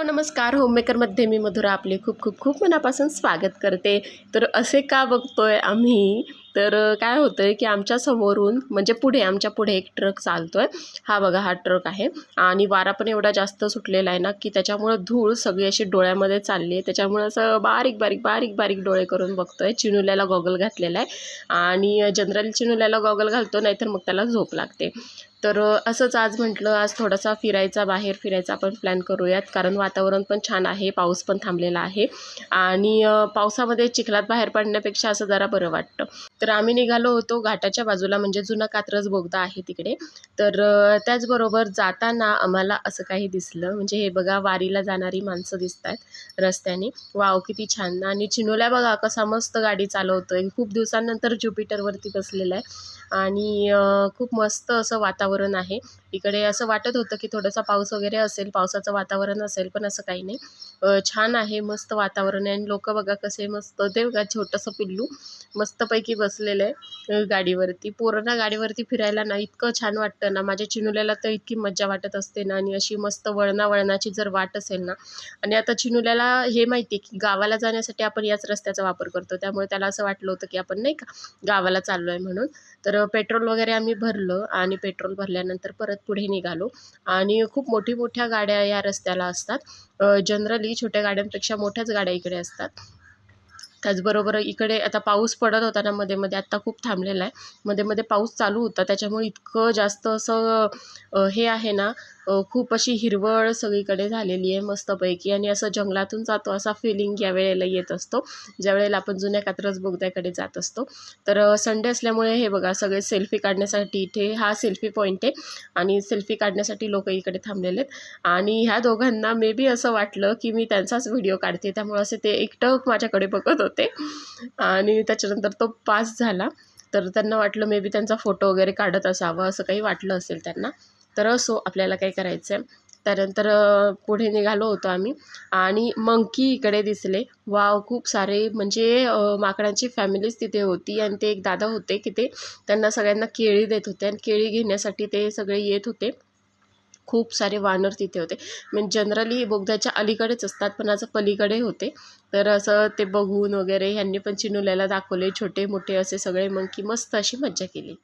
Hello नमस्कार होममेकरमध्ये मी मधुरा आपले खूप खूप खूप मनापासून स्वागत करते. तर असे का बघतोय आम्ही? तर काय होतं आहे की आमच्या समोरून म्हणजे पुढे आमच्या पुढे एक ट्रक चालतो आहे हा बघा हा ट्रक आहे. आणि वारा पण एवढा जास्त सुटलेला आहे ना की त्याच्यामुळं धूळ सगळी अशी डोळ्यामध्ये चालली आहे. त्याच्यामुळं असं बारीक बारीक बारीक बारीक डोळे करून बघतो आहे चिनुल्याला गॉगल घातलेला आहे. आणि जनरली चिनुल्याला गॉगल घालतो नाहीतर मग त्याला झोप लागते. तर असंच आज म्हटलं आज थोडासा फिरायचा बाहेर फिरायचा आपण प्लॅन करूयात. कारण वातावरण पण छान आहे पाऊस पण थांबलेला आहे. आणि पावसामध्ये चिखलात बाहेर पडण्यापेक्षा असं जरा बरं वाटतं. तर आम्ही निघालो होतो घाटाच्या बाजूला म्हणजे जुना कात्रज बोगदा आहे तिकडे. तर त्याचबरोबर जाताना आम्हाला असं काही दिसलं. म्हणजे हे बघा वारीला जाणारी माणसं दिसत आहेत रस्त्याने. वाव किती छान. आणि चिनोल्या बघा कसा मस्त गाडी चालवतो आहे खूप दिवसांनंतर ज्युपिटरवरती बसलेला आहे. आणि खूप मस्त असं वातावरण आहे. इकडे असं वाटत होतं की थोडासा पाऊस वगैरे असेल पावसाचं वातावरण असेल पण असं काही नाही. छान आहे मस्त वातावरण आहे. आणि लोक बघा कसे मस्त ते बघा छोटंसं पिल्लू मस्तपैकी बस बसलेलं आहे गाडीवरती. पोरांना गाडीवरती फिरायला ना इतकं छान वाटतं ना. माझ्या चिनुल्याला तर इतकी मज्जा वाटत असते ना. आणि अशी मस्त वळणा वळणाची जर वाट असेल ना. आणि आता चिनुल्याला हे माहिती आहे की गावाला जाण्यासाठी आपण याच रस्त्याचा वापर करतो. त्यामुळे त्याला असं वाटलं होतं की आपण नाही का गावाला चाललो आहे म्हणून. तर पेट्रोल वगैरे आम्ही भरलं आणि पेट्रोल भरल्यानंतर परत पुढे निघालो. आणि खूप मोठी मोठ्या गाड्या या रस्त्याला असतात. जनरली छोट्या गाड्यांपेक्षा मोठ्याच गाड्या इकडे असतात. त्याचबरोबर इकडे आता पाऊस पडत होता ना मध्ये मध्ये आत्ता खूप थांबलेला आहे. मध्ये मध्ये पाऊस चालू होता त्याच्यामुळे इतकं जास्त असं हे आहे ना खूप अशी हिरवळ सगळीकडे झालेली आहे मस्तपैकी आणि असं जंगलातून जातो असा फिलिंग या वेळेला येत असतो. ज्या वेळेला आपण जुन्या कात्रज बोगद्याकडे जात असतो. तर संडे असल्यामुळे हे बघा सगळे सेल्फी काढण्यासाठी इथे हा सेल्फी पॉईंट आहे आणि सेल्फी काढण्यासाठी लोक इकडे थांबलेले आहेत. आणि ह्या दोघांना मे बी असं वाटलं की मी त्यांचाच व्हिडिओ काढते. त्यामुळे असे ते एकटक माझ्याकडे बघत होते. आणि त्याच्यानंतर तो पास झाला. तर त्यांना वाटलं मे बी त्यांचा फोटो वगैरे काढत असावं असं काही वाटलं असेल त्यांना. तर असो आपल्याला काय करायचं आहे त्यानंतर पुढे निघालो होतो आम्ही आणि मंकी इकडे दिसले. वाव खूप सारे म्हणजे माकडांची फॅमिलीच तिथे होती आणि ते एक दादा होते की ते त्यांना सगळ्यांना केळी देत होते आणि केळी घेण्यासाठी ते सगळे येत होते. खूप सारे वानर तिथे होते. म्हणजे जनरली बोगद्याच्या अलीकडेच असतात पण असं पलीकडे होते. तर असं ते बघून वगैरे ह्यांनी पण चिनुल्याला दाखवले छोटे मोठे असे सगळे मंकी मस्त अशी मज्जा केली.